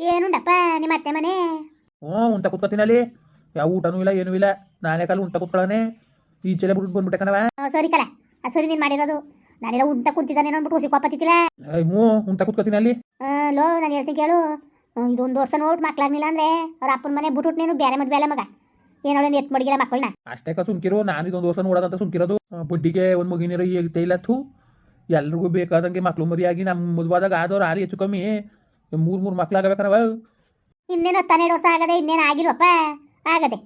ಏನುಂಡಪ್ಪ ನಿಮ್ಮ ಅತ್ತೆ ಮನೆ? ಹ್ಞೂ ಉಂಟ ಕೂತ್ಕೊತೀನಿ ಯಾ ಯಾವ ಊಟನೂ ಇಲ್ಲ ಏನೂ ಇಲ್ಲ. ನಾನೇ ಕಾಲ ಉಂಟ ಕೂತ್ಕೊಳ್ಳೋನೆ ಚೆಲೆ ಬಿಟ್ಟು ಬಂದ್ಬಿಟ್ಟೆ ಕಣವ ಆ, ಸರಿ ಕಲ. ಆ, ಸರಿ ನೀನು ಮಾಡಿರೋದು. ನಾನೆಲ್ಲ ಉಂಟ ಕುಂತಿದ್ದಾನೆ ಅಂದ್ಬಿಟ್ಟು ಹುಸಿ ಕೋಪತ್ತಿತ್ತಿಲ್ಲ ಏಯ್, ಹ್ಞೂ ಉಂಟ ಕೂತ್ಕೊತೀನಿ ಅಲ್ಲಿ ಲೋ ನಾನು ಹೇಳ್ತೀನಿ ಕೇಳು. ಆ, ಇದೊಂದು ವರ್ಷ ನೋಡ್ಬಿಟ್ಟು ಮಕ್ಳಾಗ್ಲಿಲ್ಲ ಅಂದ್ರೆ ಅವ್ರ ಅಪ್ಪನ ಮನೆ ಬಿಟ್ಬಿಟ್ಟು ನೀನು ಬೇರೆ ಮದ್ವೆ ಅಲ್ಲ ಮಗ. ಏನೋ ಎತ್ ಮಡಗಿಲ್ಲ ಮಕ್ಕಳನ್ನ ಅಷ್ಟೇ ಕ ಸುಮ್ಕಿರು ನಾನು ಇದೊಂದು ವರ್ಷ ನೋಡೋದಂತ ಸುಮ್ಕಿರೋದು. ಬುಡ್ಡಿಗೆ ಬಡ್ಡಿಗೆ ಒಂದು ಮಗಿನಿರೋ ಈಗ ಇಲ್ಲ ಥೂ. ಎಲ್ರಿಗೂ ಬೇಕಾದಂಗೆ ಮಕ್ಳು ಮರಿಯಾಗಿ ನಮ್ಮ ಮದುವಾದಾಗ ಆದವ್ರು ಆರಿ ಹೆಚ್ಚು ಕಮ್ಮಿ. ಮೂರು ಮೂರು ಮಕ್ಳಾಗಬೇಕನವ ಇನ್ನೇನು ಹತ್ತಾನೆರಡು ವರ್ಷ ಆಗದೆ ಇನ್ನೇನು ಆಗಿಲ್ವಪ್ಪ? ಆಗದೆ.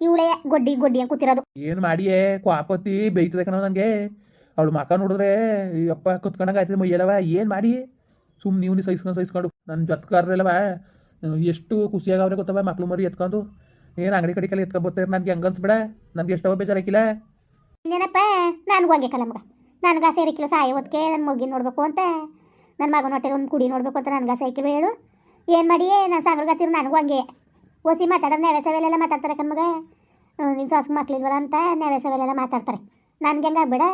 ಇವಳೇ ಗೊಡ್ಡಿ ಗೊಡ್ಡಿ ಅಂತ ಕೂತಿರೋದು. ಏನು ಮಾಡಿಯೇ? ಕ್ವಾಪತಿ ಬೇಯ್ತದೆ ಕಣ ನನಗೆ. ಅವಳು ಮಕ ನೋಡಿದ್ರೆ ಅಪ್ಪ ಕುತ್ಕೊಂಡಂಗೆ ಆಯ್ತದೆ ಮೈಯಲ್ಲವ ಏನು ಮಾಡಿ ಸುಮ್ಮನೆ ನೀವು ಸಹಿಸ್ಕೊಂಡು ಸಹಿಸ್ಕೊಂಡು. ನನ್ನ ಜೊತ್ಕಾರಲ್ಲವ ಎಷ್ಟು ಖುಷಿಯಾಗವ್ರೆ ಗೊತ್ತವ ಮಕ್ಳು ಮರಿ ಎತ್ಕೊಂಡು? ಏನು ಅಂಗಡಿ ಕಡೆ ಕಲೆ ಎತ್ಕೊಬೋತಾರೆ ನನಗೆ ಹಂಗೆ ಅನ್ಸ್ಬೇಡ. ನನಗೆ ಎಷ್ಟವ ಬೇಜಾರಾಕಿಲ್ಲ. ಇನ್ನೇನಪ್ಪ? ನನಗೂ ಹಂಗೆ ಕಲಮ್ಗ ಮಗ. ನನಗೆ ಸೇರಿಕಿಲ್ಲ ಸಾಯ ಹೊತ್ತಿಗೆ ನನ್ನ ಮಗಿನ ನೋಡಬೇಕು ಅಂತ. ನನ್ನ ಮಗನ ಹೊಟ್ಟೆಗೆ ಒಂದು ಕುಡಿ ನೋಡ್ಬೇಕು ಅಂತ ನನಗೆ ಸೈಕಲ್ ಹೇಳು. ಏನು ಮಾಡಿ? ನಾನು ಸಾಂಗ್ಳಗತ್ತಿರು ನನಗೂ ಹಂಗೆ. ಓಸಿ ಮಾತಾಡೋದು ನೆವೆ ಸವೆಲೆಲ್ಲ ಮಾತಾಡ್ತಾರೆ ಕಣ್ಮಗ. ನಿನ್ನ ಸಾಸ್ ಮಕ್ಳಿದ್ವಲ್ಲ ಅಂತ ನೆವೆ ಸವೆಲೆಲ್ಲ ಮಾತಾಡ್ತಾರೆ. ನನಗೆ ಹೆಂಗೆ ಆಗ್ಬೇಡ?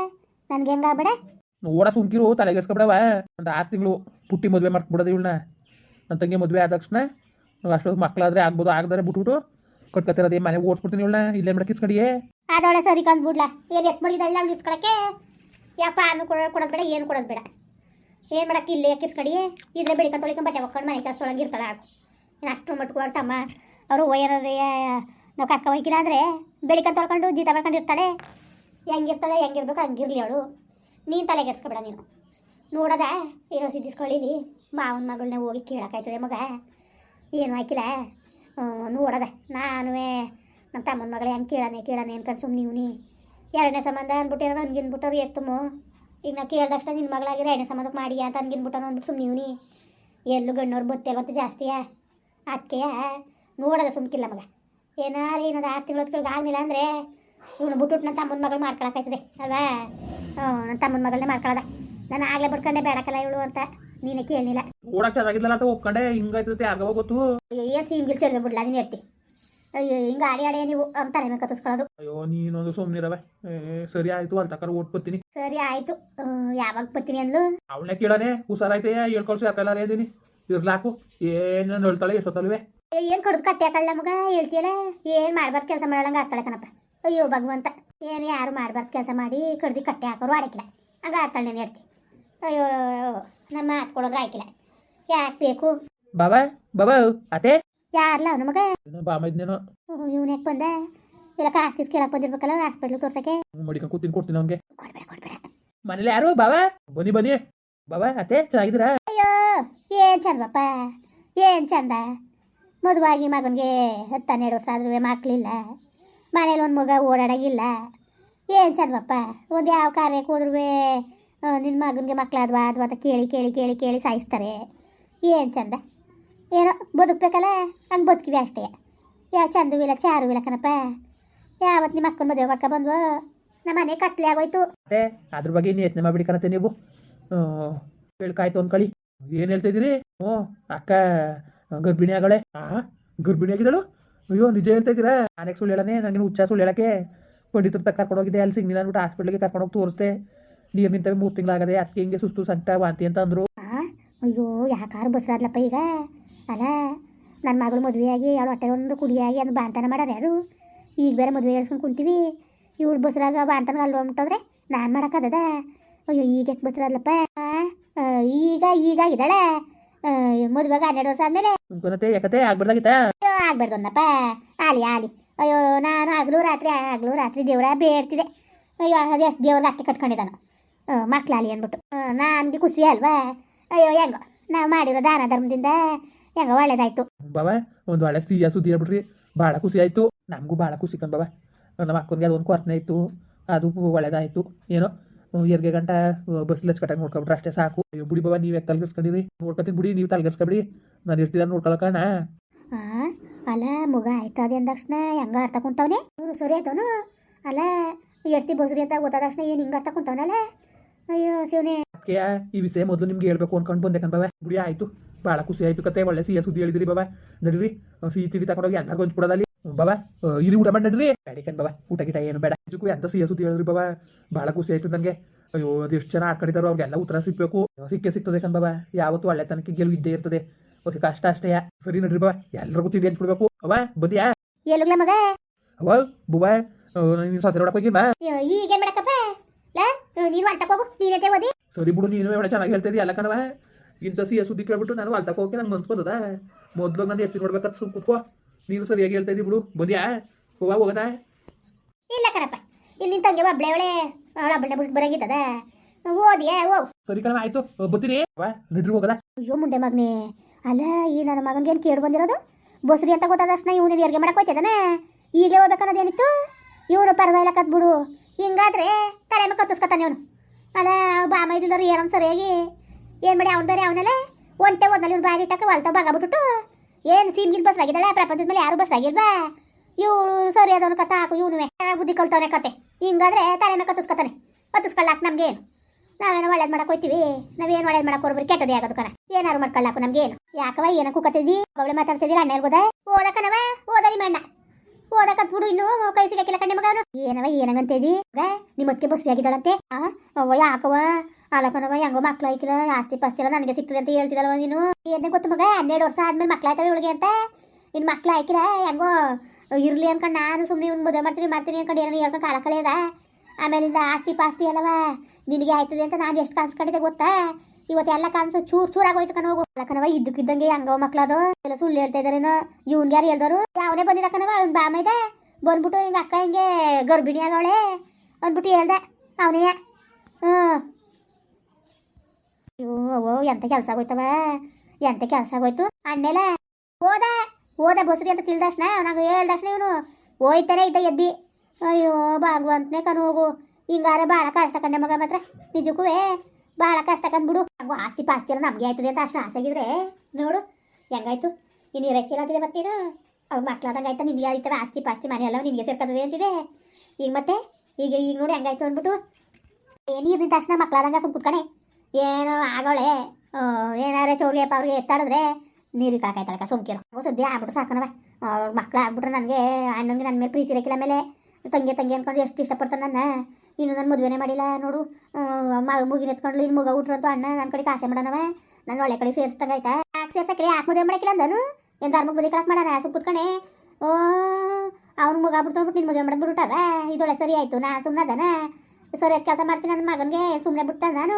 ನನಗೆ ಹೆಂಗೆ ಆಗ್ಬೇಡ? ಓಡ ಸುಮ್ಕಿರು ತಲೆಗೆಡ್ಸ್ಕೊಬಿಡವ ಒಂದು ಆರು ತಿಂಗಳು ಪುಟ್ಟಿ ಮದುವೆ ಮಾಡ್ಕೊಬಿಡೋದು ಇವಳನ್ನ ನನ್ನ ತಂಗಿ ಮದುವೆ ಆದ ತಕ್ಷಣ. ಅಷ್ಟೊಂದು ಮಕ್ಕಳಾದ್ರೆ ಆಗ್ಬೋದು ಆಗದಾರೆ ಬಿಟ್ಬಿಟ್ಟು ಕಟ್ಕೊತಿರೋದು ಮನೆ ಓಡಿಸ್ಬಿಡ್ತೀನಿ ಇವಳನ್ನ ಇಲ್ಲೇ ಮಾಡಕ್ಕೆ ಇಸ್ಕಡಿಯೇ ಅದೊಳೆ ಸರಿ ಕಂದ್ಬಿಡ್ಲಾ. ಏನು ಎತ್ ಮಾಡಿದಲ್ಲ ಅವ್ಳು ಇಸ್ಕೊಳಕ್ಕೆ? ಯಪ್ಪ ಅನ್ನು ಕೊಡೋ ಕೊಡೋದು ಬೇಡ ಏನು ಕೊಡೋದು ಬೇಡ. ಏನು ಮಾಡಕ್ಕೆ ಇಲ್ಲೇ ಕಿಸ್ಕಡಿ ಇದ್ರೆ ಬೆಳಿಕ ತೊಳಿಕೊಂಡು ಬಟ್ಟೆ ಒಕ್ಕೊಂಡು ಮನೆ ಒಳಗೆ ಇರ್ತಾಳೆ. ಇನ್ನು ಅಷ್ಟು ಮಟ್ಕು ತಮ್ಮ ಅವರು ವೈರ ನಾವು ಕಕ್ಕ ಒಯ್ಕಿಲ್ಲ ಅಂದರೆ ಬೆಳಿಕ ತೊಳ್ಕೊಂಡು ಜೀತ ಮಾಡ್ಕೊಂಡು ಇರ್ತಾಳೆ. ಹೆಂಗಿರ್ತಾಳೆ, ಹೆಂಗಿರ್ಬೇಕು ಹಂಗಿರ್ಲಿ ಅವಳು. ನೀನು ತಲೆಗೆಡ್ಸ್ಕೊಬೇಡ ನೀನು. ನೋಡದ, ಏನೋ ಸಿದ್ಧಿಸ್ಕೊಳ್ಳಿಲಿ ಮಾವನ ಮಗಳನ್ನ ಹೋಗಿ ಕೇಳೋಕ್ಕಾಯ್ತದೆ ಮಗ. ಏನು ಹಾಕಿಲ್ಲ ನೋಡದೆ. ನಾನು ನಮ್ಮ ತಮ್ಮನ ಮಗಳೇ ಹೆಂಗೆ ಕೇಳನೆ ಕೇಳನೆ ಅನ್ಕೊಂಡು ಸುಮ್ಮನೆ ಇವನಿ ಎರಡನೇ ಸಂಬಂಧ ಅಂದ್ಬಿಟ್ಟಿರೋ ನನ್ಗಿನ್ಬಿಟ್ಟವ್ರು ಎತ್ತುಮು ಈಗ ನಾ ಕೇಳ್ದಷ್ಟ ನಿನ್ನ ಮಗಳಾಗಿರೋ ಎಣ್ಣೆ ಸಂಬಂಧಕ್ಕೆ ಮಾಡಿ ಅಂತ ಅನ್ಗಿನ್ಬಿಟ್ಟನು ಅಂದ್ಬಿಟ್ಟು ಸುಮ್ಮನೆ ಇವನಿ. ಎಲ್ಲೂ ಗಣ್ಣವ್ರು ಬತ್ತಿಲ್ವಂತ ಜಾಸ್ತಿಯಾ ಅದಕ್ಕೆ ನೋಡೋದ ಸುಮ್ಕಿಲ್ಲ ಮಗ. ಏನಾರು ಏನಾದ್ರು ಆರು ತಿಂಗಳು ಹೊತ್ಕೊಳಗೆ ಆಗಲಿಲ್ಲ ಅಂದರೆ ಇವನು ಬಿಟ್ಬಿಟ್ಟು ನನ್ನ ತಮ್ಮನ ಮಗಳು ಮಾಡ್ಕೊಳಕ್ಕಾಯ್ತದೆ. ಅಲ್ವಾ? ಹ್ಞೂ ನನ್ನ ತಮ್ಮನ ಮಗಳನ್ನೇ ಮಾಡ್ಕೊಳ್ಳೋದ ನಾನು ಆಗಲೇ ಬಿಡ್ಕೊಂಡೆ ಬೇಡಕ್ಕಲ್ಲ ಇವಳು ಅಂತ ನೀನೇ ಕೇಳಲಿಲ್ಲ ಓಡಕ್ಕೆ ಚೆನ್ನಾಗಿದ್ದಲ್ಲ ಅಂತ ಒಪ್ಕೊಂಡೆ ಹಿಂಗಾಯ್ತದೆ ಯಾರಿಗೋ ಗೊತ್ತು. ಏನು ಸೀಮ್ಗಿಲ್ ಚೆಲ್ವೆ ಬಿಡ್ಲ ನೀನು ಅಯ್ಯೋ ಹಿಂಗೆ ಆಡಿ ಆಡಿ ನೀವು ಅಂತಾರೆ ಮೇಲೆ ಕತ್ತಿಸ್ಕೊಳ್ಳೋದು ಅಯ್ಯೋ ನೀನೊಂದು ಸುಮ್ಮನಿರವೆ ಸರಿ ಆಯ್ತು ಅಲ್ಲಿ ತಕರ ಓಟ್ ಬತ್ತೀನಿ ಸರಿ ಆಯ್ತು. ಯಾವಾಗ ಬರ್ತೀನಿ ಅಂದ್ಲು? ಅವಳನ್ನ ಕೇಳನೆ ಹುಷಾರಾಯ್ತೆ ಹೇಳ್ಕೊಳ್ಸಿ ಯಾಕೆಲ್ಲ ಇದೀನಿ ಇರ್ಲಾಕು ಏನು ಹೇಳ್ತಾಳೆ ಎಷ್ಟೊತ್ತಲ್ವೇ? ಏನು ಕಡ್ದು ಕಟ್ಟೆ ಹಾಕಲ್ಲ ಮಗ ಹೇಳ್ತೀಯಲ್ಲ? ಏನು ಮಾಡ್ಬಾರ್ದು ಕೆಲಸ ಮಾಡಲ್ಲಂಗೆ ಆಗ್ತಾಳೆ ಕಣಪ್ಪ. ಅಯ್ಯೋ ಭಗವಂತ. ಏನು ಯಾರು ಮಾಡ್ಬಾರ್ದು ಕೆಲಸ ಮಾಡಿ ಕಡ್ದು ಕಟ್ಟೆ ಹಾಕೋರು ಆಡಕ್ಕಿಲ್ಲ ಹಂಗೆ ಆಡ್ತಾಳೆ ನೀನು ಹೇಳ್ತಿ ಅಯ್ಯೋ ನಮ್ಮ ಮಾತು ಕೊಡೋದ್ರೆ ಆಯ್ಕಿಲ್ಲ. ಯಾಕೆ ಬೇಕು? ಬಾಬಾ ಬಾಬಾ ಅತೆ ಯಾರಲ್ಲ ಅವನ ಮಗ ಇವನೇಕ್ ಇದ್ನೇನೋ ಇವನು ಯಾಕೆ ಬಂದ? ಇಲ್ಲ ಕಾಸ್ ಕಿಸ್ ಕೇಳಕ್ ಬಂದಿರ್ಬೇಕಲ್ಲ ಹಾಸ್ಪಿಟ್ಲ್ ತೋರ್ಸಕ್ಕೆ. ಮಡಿಕೊಂಡು ಕೂತೀನಿ ಕೊಡ್ತೀನಿ ಅವ್ನಿಗೆ. ಕೊಡ್ಬೇಡ ಕೊಡ್ಬೇಡ. ಮನೇಲಿ ಯಾರು? ಬಾಬಾ ಬನ್ನಿ ಬನ್ನಿ. ಬಾಬಾ ಅತ್ತೆ ಚೆನ್ನಾಗಿದ್ದೀರಾ? ಅಯ್ಯೋ ಏನ್ ಚಂದಪ್ಪ ಏನ್ ಚಂದ? ಮದುವಾಗಿ ಮಗನಿಗೆ ಹತ್ತನ್ನೆರಡು ವರ್ಷ ಆದ್ರೂ ಮಕ್ಕಳಿಲ್ಲ ಮನೇಲಿ ಒಂದು ಮಗ ಓಡಾಡಂಗಿಲ್ಲ. ಏನು ಚಂದಪ್ಪ ಒಂದು ಯಾವ ಕಾರ್ಯಕ್ಕೆ ಹೋದ್ರೂ ನಿನ್ನ ಮಗನಿಗೆ ಮಕ್ಕಳಾದ್ವಾ ಅಥವಾ ಅಂತ ಕೇಳಿ ಕೇಳಿ ಕೇಳಿ ಕೇಳಿ ಸಾಯಿಸ್ತಾರೆ. ಏನು ಚಂದ? ಏನೋ ಬದುಕಬೇಕಲ್ಲ? ಹಂಗೆ ಬದುಕಿವಿ ಅಷ್ಟೇ. ಯಾವ ಚಂದವೂ ಇಲ್ಲ ಚಾರು ಇಲ್ಲ ಕಣಪ್ಪ. ಯಾವತ್ತು ನಿಮ್ಮ ಅಕ್ಕನ ಮದುವೆ ಮಾಡ್ಕೊ ಬಂದ್ವು? ನಮ್ಮ ಮನೆ ಕಟ್ಲೆ ಆಗೋಯ್ತು. ಮತ್ತೆ ಅದ್ರ ಬಗ್ಗೆ ಇನ್ನು ಯತ್ನ ಮಾಡ್ಬಿಡಿ ಕಣತೆ ನೀವು. ಕೇಳ್ಕಾಯ್ತು ಅನ್ಕೊಳ್ಳಿ. ಏನು ಹೇಳ್ತಾ ಓ ಹ್ಞೂ ಅಕ್ಕ ಗರ್ಭಿಣಿ ಆಗಳೆ. ಆ ಗರ್ಭಿಣಿ ಆಗಿದ್ದಳು? ಅಯ್ಯೋ ನಿಜ ಹೇಳ್ತಾ ಇದ್ದೀರಾ? ನಾನೇ ಸುಳ್ಳು ಹೇಳನೆ ನನಗೆ ಹುಚ್ಚ ಸುಳ್ಳು ಹೇಳಕ್ಕೆ. ಪಂಡಿತರ ತಕ್ಕ ಕರ್ಕೊಂಡು ಹೋಗಿದ್ದೆ ಅಲ್ಲಿ ಸಿಗ್ನಿಲ್ಲ ಅಂದ್ಬಿಟ್ಟು ಹಾಸ್ಪಿಟ್ಲಿಗೆ ಕರ್ಕೊಂಡು ಹೋಗಿ ತೋರಿಸ್ದೆ. ನೀರು ನಿಂತವೆ ಮೂರು ತಿಂಗಳಾಗದೆ ಅದಕ್ಕೆ ಹಿಂಗೆ ಸುಸ್ತು ಸಂಕಟ ವಾಂತಿ ಅಂತ ಅಂದರು. ಆ ಅಯ್ಯೋ ಯಾಕಾರು ಬಸ್ರಾದ್ಲಪ್ಪ ಈಗ? ಅಲ್ಲ ನನ್ನ ಮಗಳು ಮದುವೆಯಾಗಿ ಅವಳು ಹೊಟ್ಟೆ ಒಂದು ಕುಡಿಯಾಗಿ ಅದು ಬಾಣ್ತನ ಮಾಡ್ಯಾರ ಯಾರು? ಈಗ ಬೇರೆ ಮದುವೆ ಹೇಳ್ಸ್ಕೊಂಡು ಕುಂತೀವಿ. ಇವಳು ಬಸ್ರಾಗ ಬಾಣ್ತನ ಅಲ್ಲಿ ಹೊಂಟೋದ್ರೆ ನಾನು ಮಾಡೋಕ್ಕದ ಅಯ್ಯೋ ಈಗ ಯಾಕೆ ಬಸ್ರಲ್ಲಪ್ಪ ಈಗ ಈಗ ಆಗಿದ್ದಾಳೆ. ಮದುವೆಗೆ ಹನ್ನೆರಡು ವರ್ಷ ಆದಮೇಲೆ. ಯಾಕತೆ ಅಯ್ಯೋ ಆಗ್ಬಾರ್ದು ಅಂದಪ್ಪ ಆಲಿ ಆಲಿ. ಅಯ್ಯೋ ನಾನು ಹಗಲು ರಾತ್ರಿ ಹಗಲು ರಾತ್ರಿ ದೇವ್ರ ಬೇಡ್ತಿದೆ. ಅಯ್ಯೋ ಅದು ಎಷ್ಟು ದೇವ್ರಿಗೆ ಅಕ್ಕಿ ಕಟ್ಕೊಂಡಿದ್ದಾನು. ಮಕ್ಳಾಲಿ ಅಂದ್ಬಿಟ್ಟು. ನಾನು ಖುಷಿ ಅಲ್ವಾ? ಅಯ್ಯೋ ಹೆಂಗೋ ನಾವು ಮಾಡಿರೋ ದಾನ ಧರ್ಮದಿಂದ ಹೆಂಗೋ ಒಳ್ಳೇದಾಯ್ತು. ಬಾಬಾ ಒಂದು ಒಳ್ಳೆ ಸಿಹಿಯ ಸುದ್ದಿ ಹೇಳ್ಬಿಟ್ರಿ ಭಾಳ ಖುಷಿ ಆಯಿತು. ನಮಗೂ ಭಾಳ ಖುಷಿ ಕಂದ್ ಬಾಬಾ. ನಮ್ಮ ಅಕ್ಕನಿಗೆ ಅದೊಂದು ಕೊರತೆ ಇತ್ತು. ಅದು ಒಳ್ಳೇದಾಯಿತು. ಏನೋ ಎರ್ಗೆ ಗಂಟ ಬಸ್ ಲಚ್ಕಟ್ಟಾಗಿ ನೋಡ್ಕೊಬಿಟ್ರೆ ಅಷ್ಟೇ ಸಾಕು. ಅಯ್ಯೋ ಬುಡಿ ಬಾಬಾ ನೀವು ತಲೆಗರ್ಸ್ಕೊಂಡಿರಿ ನೋಡ್ಕೊತೀನಿ ಬಿಡಿ ನೀವು ತಲೆಗರ್ಸ್ಕೊಬಿಡಿ ನಾನು ಇರ್ತೀರ ನೋಡ್ಕೊಳಕಣ ಆ ಅಲ್ಲ ಮಗ ಆಯ್ತದೆ ಅಂದ ತಕ್ಷಣ ಹೆಂಗ ಅರ್ಥ ಕುಂತವನೆ? ಇವರು ಸರಿ ಆಯ್ತವನು? ಅಲ್ಲ ಎಡ್ತಿ ಬಸ್ರಿ ಅಂತ ಗೊತ್ತಾದ ತಕ್ಷಣ ಏನು ಹಿಂಗೆ ಅರ್ಥ ಕುಂತವನಲ್ಲ? ಅಯ್ಯೋ ಶಿವನೇ. ಈ ವಿಷಯ ಮೊದಲು ನಿಮ್ಗೆ ಹೇಳ್ಬೇಕು ಅನ್ಕೊಂಡು ಬಂದೆ ಕಣ್ ಬಾಬಾ. ಬಿಡಿ ಆಯಿತು. ಭಾಳ ಖುಷಿ ಆಯ್ತು ಕತೆ ಒಳ್ಳೆ ಸಿಹಿ ಸುದ್ದಿ ಹೇಳಿದ್ರಿ ಬಾಬಾ. ನಡೀರಿ ಸಿಹಿ ತಿಂಡಿ ತಗೊಂಡೋಗಿ ಎಲ್ಲರಿಗೂ ಹಂಚ್ಬಿಡೋದಲ್ಲಿ ಬಾಬಾ ಇರಿ ಊಟ ಮಾಡಿ ನಡ್ರಿ. ಕಣ್ ಬಾಬಾ ಊಟ ಗಿಟ ಏನು ಬೇಡ. ಇದಕ್ಕೂ ಎಂತ ಸಿಹಿಯ ಸುದ್ದಿ ಹೇಳಿದ್ರಿ ಬಾಬಾ. ಭಾಳ ಖುಷಿ ಆಯ್ತು ನನಗೆ ಅಯ್ಯೋ ಅದೆಷ್ಟು ಜನ ಆಡ್ಕೊಂಡಿದ್ದಾರೋ ಅವ್ರಿಗೆಲ್ಲ ಉತ್ತರ ಸಿಗಬೇಕು. ಸಿಕ್ಕೇ ಸಿಗ್ತದೆ ಕಣ್ ಬಾಬಾ. ಯಾವತ್ತು ತನಕ ಗೆಲುವು ಇದ್ದೇ ಇರ್ತದೆ. ಓಕೆ ಕಷ್ಟ ಅಷ್ಟೇ. ಸರಿ ನಡ್ರಿ ಬಾಬಾ ಎಲ್ರಿಗೂ ತಿಳಿ ಹಂಚ್ಬಿಡ್ಬೇಕು ಅವ ಬದಿಯಾ ಎಲ್ಲುಗ್ಲ ಮಗ ಅವ ಬುಬಾ ನೀನು ಸಸರೆ ಹೊಡಕ್ ಹೋಗಿ ಬಾ ಅಯ್ಯೋ, ಈಗೇನ್ ಮಾಡಕ್ಕಪ್ಪ ನೀನು ಅಲ್ತಕ್ ಹೋಗು ನೀನೈತೆ ಓದಿ. ಸರಿ ಬಿಡು ನೀನು ಚೆನ್ನಾಗಿ ಹೇಳ್ತಾ ಇದೀಯ ಅಲ್ಲ ಕಣವ ಇಂಥ ಎಸ್ ಸುದ್ದಿ ಕೇಳ್ಬಿಟ್ಟು ನಾನು ಅಲ್ಲಿ ಹೋಗಿ ನಂಗೆ ಮನ್ಸು ಬಂದದ ಮೊದ್ಲು ನಾನು ಎತ್ತಿ ನೋಡ್ಬೇಕಂತ ಸುಮ್ ಕುತ್ಕೋ. ನೀನು ಸರಿಯಾಗಿ ಹೇಳ್ತಾ ಇದ್ದೀವಿ ಬಿಡು. ಬಂದ್ಯಾ? ಹೋಗ ಹೋಗದ? ಇಲ್ಲ ಕಣಪ್ಪ. ಇಲ್ಲಿ ನಿಂತಂಗೆ ತಂಗಿ ಒಬ್ಳೆ ಅವಳೆ ಅವಳ ಬಂಡೆ ಬಿಟ್ಟು ಬರಂಗಿತ್ತದ. ಓದಿಯೇ ಓ. ಸರಿ ಕಣ ಆಯ್ತು. ಬರ್ತೀನಿ. ವಾ ನಡ್ರಿ ಹೋಗದ. ಅಯ್ಯೋ ಮುಂಡೆ ಮಗನೇ. ಅಲ್ಲ ಈ ನನ್ನ ಮಗನ್ಗೆ ಏನು ಕೇಳಿ ಬಂದಿರೋದು? ಬಸ್ರಿ ಅಂತ ಗೊತ್ತಾದ ತಕ್ಷಣ ಇವನು ನೀರಿಗೆ ಮಾಡಕ್ಕೆ ಹೋಯ್ತದನ ಈಗಲೇ ಹೋಗ್ಬೇಕನ್ನೋದೇನಿತ್ತು ಇವನು ಪರವಾಗಿಲ್ಲ ಕತ್ಬಿಡು ಹಿಂಗಾದ್ರೆ ತಲೆ ಮೇಲೆ ಕತ್ತಿಸ್ಕೊತಾನೆ ಇವನು ಅಲ್ಲ ಬಾಮ ಇದ್ದಿಲ್ಲರು ಏನೋ ಸರಿಯಾಗಿ ಏನು ಮಾಡಿ ಅವ್ನು ಬೇರೆ ಅವನಲ್ಲ? ಒಂಟೆ ಒಂದಲ್ಲಿ ಇವ್ನು ಬಾರಿ ಇಟ್ಟಕ್ಕೆ ಹೊಲ್ತ ಬಾಗಬಿಟ್ಟು ಏನು ಸೀಮ್ಗಿಲ್ ಬಸ್ ಆಗಿದ್ದಾಳೆ ಪ್ರಪಂಚದ ಮೇಲೆ ಯಾರು ಬಸ್ ಆಗಿಲ್ವಾ ಇವಳು ಸರಿ ಅದೊಂದು ಕಥ ಹಾಕು ಇವನು ಬುದ್ಧಿ ಕಲ್ತವನೆ ಕತೆ ಹಿಂಗಾದ್ರೆ ತಲೆ ಮೇಲೆ ಕತ್ತಿಸ್ಕೊತಾನೆ. ಕತ್ತಿಸ್ಕೊಳ್ಳಾಕ ನಮ್ಗೆ ಏನು ನಾವೇನೋ ಒಳ್ಳೇದು ಮಾಡಕ್ ಹೋಯ್ತೀವಿ. ನಾವೇನು ಒಳ್ಳೇದು ಮಾಡಕ್ ಹೋಗ್ರಿ ಕೆಟ್ಟದೇ ಆಗೋದು ಕಣ. ಏನಾರು ಮಾಡ್ಕೊಳ್ಳಾಕು ನಮ್ಗೆ ಏನು ಯಾಕವ ಏನಕ್ಕೂ ಕತ್ತಿದ್ದಿ? ಅವಳೆ ಮಾತಾಡ್ತಿದ್ದೀರ ಅಣ್ಣ ಹೋದ ಓದಕನವ ಓದ ನಿಮ್ಮ ಅಣ್ಣ. ಓದಕತ್ ಬಿಡು ಇನ್ನು ಕೈ ಸಿಗಕ್ಕಿಲ್ಲ ಕಣ್ಣೆ ಮಗ ಏನವ ಏನಂಗಂತಿದಿ ನಿಮ್ಮ ಅಕ್ಕೆ ಬಸ್ ಆಗಿದ್ದಾಳಂತೆ ಆ, ಅವ್ವ ಅಲಕನವ ಹೆಂಗೋ ಮಕ್ಳು ಐಕಿಲ್ಲ ಆಸ್ತಿ ಪಾಸ್ತಿ ಎಲ್ಲ ನನಗೆ ಸಿಗ್ತದೆ ಅಂತ ಹೇಳ್ತಿದಲ್ವ ನೀನು? ಏನೇ ಗೊತ್ತು ಮಗ, ಹನ್ನೆರಡು ವರ್ಷ ಆದ್ಮೇಲೆ ಮಕ್ಳು ಆಯ್ತವೆ ಇವಳಿಗೆ ಅಂತ? ಇನ್ನು ಮಕ್ಳು ಆಯ್ಕಿಲ್ಲ ಹೆಂಗೋ ಇರಲಿ ಅನ್ಕೊಂಡು ನಾನು ಸುಮ್ಮನೆ ಇವ್ನು ಮದುವೆ ಮಾಡ್ತೀನಿ ಮಾಡ್ತೀನಿ ಅನ್ಕೊಂಡು ಏನೋ ಹೇಳ್ಕೊಂಡು ಕಾಲ ಕಳೆಯದ? ಆಮೇಲಿಂದ ಆಸ್ತಿ ಪಾಸ್ತಿ ಅಲ್ಲವ, ನಿನಗೆ ಆಯ್ತದೆ ಅಂತ ನಾನು ಎಷ್ಟು ಕನ್ಸ್ಕೊಂಡಿದ್ದೆ ಗೊತ್ತಾ? ಇವತ್ತೆಲ್ಲ ಕನ್ಸು ಚೂರ್ ಚೂರ್ ಆಗೋಯ್ತು ಕಣ ಹೋಗು ಅಲ್ಲ ಕಣವ, ಇದ್ದಕ್ಕಿದ್ದಂಗೆ ಹಂಗವ ಮಕ್ಳದು ಎಲ್ಲ ಸುಳ್ಳು ಹೇಳ್ತಾ ಇದಾರೇನೋ ಇವ್ನ್ಗೆ ಯಾರು ಹೇಳ್ದವರು ಅವನೇ ಬಂದಿದ್ದ ಕಣವ, ಅವ್ನ ಬಾಮ ಇದೆ. ಬಂದ್ಬಿಟ್ಟು ಹಿಂಗೆ ಅಕ್ಕ ಹಿಂಗೆ ಗರ್ಭಿಣಿ ಆಗವಳೆ ಅಂದ್ಬಿಟ್ಟು ಹೇಳ್ದೆ ಅವನೇ ಹ್ಞೂ ಅಯ್ಯೋ ಅವೋ ಎಂತ ಕೆಲಸ ಆಗೋಯ್ತವ? ಎಂತ ಕೆಲಸ ಆಗೋಯ್ತು? ಅಣ್ಣೆಲ್ಲ ಹೋದ ಹೋದ ಬಸ್ರಿ ಅಂತ ತಿಳಿದಕ್ಷಣ ಅವನಾಗ ಹೇಳ್ದಕ್ಷಣ ಇವನು? ಹೋಯ್ತಾನೆ ಇದ್ದ ಎದ್ದಿ. ಅಯ್ಯೋ, ಭಾಗವಂತನೇ ಕಣ ಹೋಗು. ಹಿಂಗಾರೆ ಭಾಳ ಕಷ್ಟ ಕಂಡೆ ಮಗ ಮಾತ್ರ. ನಿಜಕ್ಕೂ ಭಾಳ ಕಷ್ಟ ಕಂದ್ಬಿಡು ಹಂಗು ಆಸ್ತಿ ಪಾಸ್ತಿ ಎಲ್ಲ ನಮಗೆ ಆಯ್ತದೆ ಅಂತ ಅಷ್ಟು ಆಗಿದ್ರೆ ನೋಡು, ಹೆಂಗಾಯ್ತು? ಇನ್ನು ಇರಕ್ಕಿಲ್ಲಂತಿದೆ ಮತ್ತೇನು ಅವ್ಳು ಮಕ್ಳಾದಂಗೆ ಆಯ್ತಾ ನಿನಗೆ? ಆಯ್ತವೆ ಆಸ್ತಿ ಪಾಸ್ತಿ ಮನೆ ಎಲ್ಲ ನಿನಗೆ ಸೇರ್ಕತ್ತದೆ ಅಂತಿದೆ. ಈಗ ಮತ್ತೆ? ಈಗ ಈಗ ನೋಡಿ ಹೆಂಗಾಯ್ತು ಅಂದ್ಬಿಟ್ಟು ಏನು ಇದ್ದ ತಕ್ಷಣ ಮಕ್ಳಾದಂಗೆ ಸುಮ್ ಕುತ್ಕಣೆ. ಏನೋ ಆಗೋಳೆ. ಏನಾರೇ ಚೌರಿಗೆ ಅವ್ರಿಗೆ ಎತ್ತಾಡಿದ್ರೆ ನೀರಿಗೆ ಕಾಕಾಯ್ತಾಳಕ ಸುಮ್ಕಿರು ಸದ್ಯ ಆಗ್ಬಿಟ್ರು ಸಾಕನವ ಅವ್ರ ಮಕ್ಳು ಆಗ್ಬಿಟ್ರೆ ನನಗೆ, ಅಣ್ಣಂಗೆ ನನ್ನ ಮೇಲೆ ಪ್ರೀತಿ ಇರಕ್ಕಿಲ್ಲ ಆಮೇಲೆ. ತಂಗಿ ತಂಗಿ ಅನ್ಕೊಂಡು ಎಷ್ಟು ಇಷ್ಟಪಡ್ತಾನೆ ನನ್ನ. ಇನ್ನು ನನ್ನ ಮದುವೆನೇ ಮಾಡಿಲ್ಲ ನೋಡು. ಮಗ ಮುಗಿನ ಎತ್ಕೊಂಡು ಇನ್ನು ಮುಗ ಉಟ್ರಂತು ಅಣ್ಣ ನನ್ನ ಕಡೆ ಆಸೆ ಮಾಡೋಣವ ನನ್ನ ಒಳ್ಳೆ ಕಡೆ ಸೇರಿಸ್ದಂಗೆ ಆಯ್ತಾ. ಯಾಕೆ ಸೇರ್ಸಕ್ಕೆ? ಯಾಕೆ ಮದುವೆ ಮಾಡಕ್ಕಿಲ್ಲ ಅಂದನು? ಏನು ಧರ್ಮಕ್ಕೆ ಬದಿ ಕಳಕ್ ಮಾಡೋಣ ಸುಮ್ ಕುತ್ಕಣೆ ಓ, ಅವ್ನು ಮುಗ ಬಿಡ್ತು ನಿನ್ನ ಮದುವೆ ಮಾಡೋದು ಬಿಟ್ಟಾರ ಒಳ್ಳೆ ಸರಿ ಆಯ್ತು. ನಾ ಸುಮ್ಮನೆ ಅದನ. ಸರಿ ಕೆಲಸ ಮಾಡ್ತೀನಿ ನನ್ನ ಮಗನಿಗೆ ಸುಮ್ಮನೆ ಬಿಟ್ಟ ನಾನು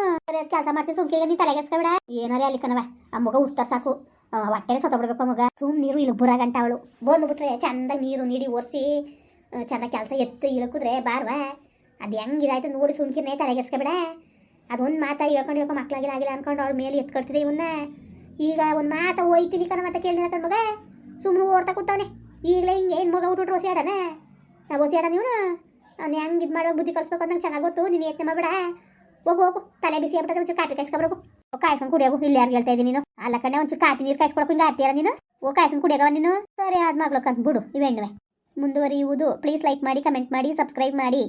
ಕೆಲಸ ಮಾಡ್ತೀನಿ ಸುಮ್ಕೆ ನೀ ತಲೆಗೆಡ್ಸ್ಕೊಬೇಡ ಏನಾರೇ ಅಲ್ಲಿ ಕಣವ ಆ ಮಗ ಹುಡ್ತಾರ ಸಾಕು ಹೊಟ್ಟೆಲೆ ಬಿಡಬೇಕು ಮಗ ಸುಮ್ ನೀರು ಇಲ್ಲಿ ಬುರ ಗಂಟ ಅವಳು ಬಂದ್ಬಿಟ್ರೆ ಚಂದ ನೀರು ನೀಡಿ ಒರೆಸಿ ಚಂದ ಕೆಲಸ ಎತ್ತು ಇಳಕಿದ್ರೆ ಬಾರ್ವಾ ಅದು ಹೆಂಗಿದಾಯ್ತು ನೋಡಿ ಸುಮ್ಕಿರ್ನೇ ತಲೆಗೆಡ್ಸ್ಕೊಬೇಡ ಅದೊಂದು ಮಾತಾ ಹೇಳ್ಕೊಂಡು ಹೇಳ್ಕೊಂಡು ಮಕ್ಳಾಗಿಲ್ಲ ಆಗಿಲ್ಲ ಅನ್ಕೊಂಡು ಅವಳ ಮೇಲೆ ಎತ್ಕೊಡ್ತಿದ್ದೆ ಇವನ್ನ ಈಗ ಒಂದು ಮಾತ ಹೋಯ್ತೀನಿ ಕಣ ಮತ್ತೆ ಕೇಳಿದ ಕಣ್ ಮಗ ಸುಮ್ಮನೆ ಓಡ್ತಾ ಕೂತವನೆ ಈಗಲೇ ಹಿಂಗೆ ಏನು ಮಗ ಹುಟ್ಟು ಹೊಸಿ ಆಡನ ನಾವು ಹೊಸಿ ಆಡನ ಇವನು ಅವ್ನು ಹೆಂಗೆ ಇದು ಮಾಡೋ ಬುದ್ಧಿ ಕಲಿಸ್ಬೇಕು ಅಂತ ನಂಗೆ ಚೆನ್ನಾಗಿ ಗೊತ್ತು. ನೀನು ಯತ್ನ ಮಾಡಬೇಡ. ಹೋಗು ಹೋಗು. ತಲೆ ಬಿಸಿ ಆಗ್ಬಿಟ್ಟು ಒಂಚೂರು ಕಾಪಿ ಕಾಯಿಸ್ಕೊಬೇಕು ಕಾಯಿಸ್ಕೊಂಡು ಕುಡಿಯೋಗು. ಇಲ್ಲಿ ಯಾರು ಹೇಳ್ತಾ ಇದ್ದೀನಿ ನೀನು. ಅಲ್ಲ ಕಡೆ ಒಂಚೂರು ಕಾಪಿ ನೀರು ಕಾಯಿಸ್ಕೊಡಕ್ಕೆ ಹಿಂಗೆ ಆಡ್ತೀರ ನೀನು? ಓ ಕಾಯಿಸ್ಕೊಂಡು ಕುಡಿಯೋಗವ ನೀನು? ಸರಿ ಆದ ಮಗ್ಳಕ್ಕಂತ ಬಿಡು, ಇವೆಣ್ಣುವೆ. ಮುಂದುವರಿಯುವುದು. ಪ್ಲೀಸ್ ಲೈಕ್ ಮಾಡಿ, ಕಮೆಂಟ್ ಮಾಡಿ, ಸಬ್ಸ್ಕ್ರೈಬ್ ಮಾಡಿ.